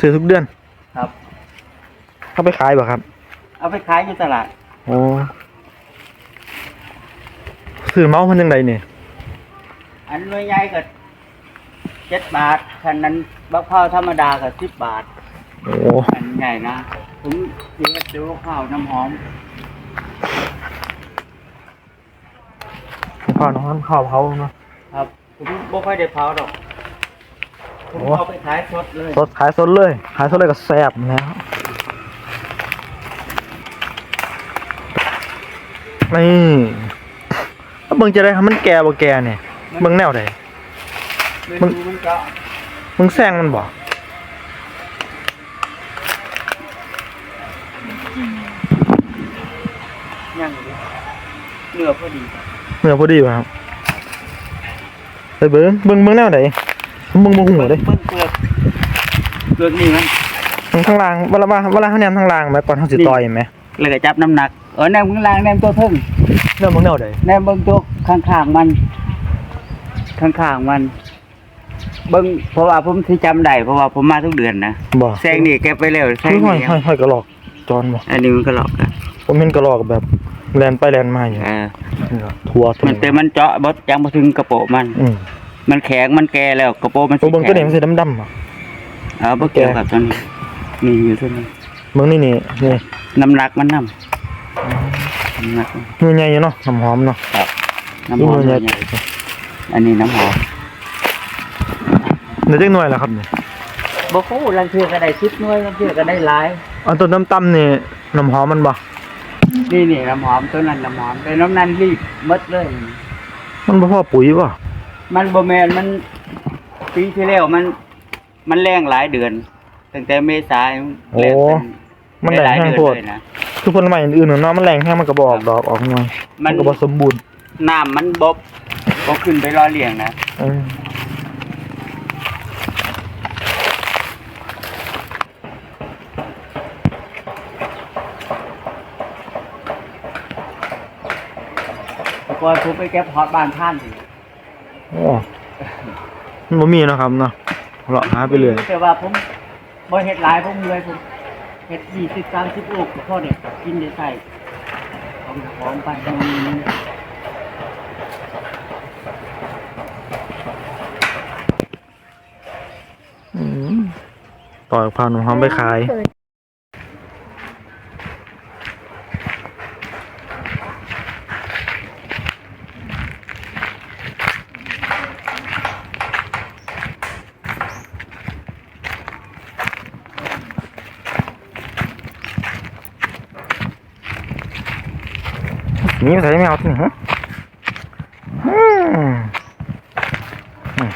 ซื้อทุกเดือนครับ เขาไปขายบ่ครับเอาไปขายอยู่ตลาดโอ้ซื้อเมาส์มันยังไงเนี่ยอันหน่วยใหญ่ก็เจ็ดบาทคันนั้นบักพร้าวธรรมดาก็สิบบาท โอ้อันใหญ่นะผมเสียดูข้าวน้ำหอมข้าวน้อนข้าวเผาเนาะครับผมบ่ค่อยได้เผาดอก ผมโอ้เอาไปขายสดเลยสดขายสดเลย ขายสดเลยก็แซ่บแล้วนี่แล้วเบิ่งจะได้ทำมันแก่บ่แก่เนี่ยเบิ่งแนวใดมันมันก็มึงแซงมันบ่ยังอยู่เนื้อพอดีเนื้อพอดีป่ะครับไปเบิ่งเบิ่งเบิ่งแนวใด มึงบ่ฮู้เด้เบิ่งเปลือกเปลือกนี่มันทางข้งล่างเวลาว่าเวลาเฮาแนมทางล่างแม่ก่อนเฮาสิต่อยแม่แล้วก็จับน้ำหนักเออแนมข้างล่างแนมตัวเพิ่งแนวมึงแนวใดแนมเบิ่งตัวข้างๆมัน ข้างๆมัน เบิ่งเพราะว่าผมที่จำได้เพราะว่าผมมาทุกเดือนนะบ่แซงนี่เก็บไปแล้วแซงนี่ห้อยห้อยกระหลอกจอนบ่อันนี้มันก็หลอกอะผมเห็นกระหลอกแบบแลนไปแลนมาอยู่เออนี่ก็ทั่วมันแต่มันเจาะบดยังบ่ถึงกระโปะมันอื มมันแข็งมันแก่แล้วกระโปะมันโอ้เบิ่งตัวนี้แข็มันสิดำๆอะเออบ่เกี่ยวกับตัวนี้นี่อยู่ตัวนี้เบิ่งนี่นี่นี่น้ำหนักมันนำน้ำหนักมันมือใหญ่อยู่เนาะน้ำหอมเนาะครับน้ำหอมมือใหญ่เนี่ยอันนี้น้ำหอมเดี๋ยวจักหน่อยล่ะครับนี่บ่ฮู้ลังเทื่อก็ได้10หน่วยลังเทื่อก็ได้หลาย อันตัวน้ำๆนี่น้ำหอมมันบ่นี่นี่น้ำหอมตัวนั้นน้ำหอมแต่น้ำนั้นรีบหมดเลย มันบ่พอปุ๋ยบ่ มันบ่แม่นมันปีที่แล้วมัน มันแรงหลายเดือนตั้งแต่เมษายนแรงเป็นมันแรงหลายแห้งเดือนโพดเลยนะ คือผลไม้อื่นๆเนาะมันแรงแห้งมันก็บ่ออกดอกออกหน่วยมัมันนก็บ่สมบูรณ์น้ำมันบบ่ขึ้นไปรอเลี้ยงนะเออแต่ก่อนผมไปเก็บฮอตบ้านท่านสิ โอ้มันบ่มีเนาะครับเนาะเลาะหาไปเรื่อยแต่ว่าผมบ่เฮ็ดหลายผมเมื่อยผมเฮ็ด20 30ลูกก็พอได้กินได้ใส่ของของปันตรงนี้อืมต่อยพาน้ำหอมไปขายนี่ใส่ไม่เอาที่ ನೀವು ಸೈಮೆ ಆತೀನಿ ಹ್ಞೂ ಹ್ಞೂ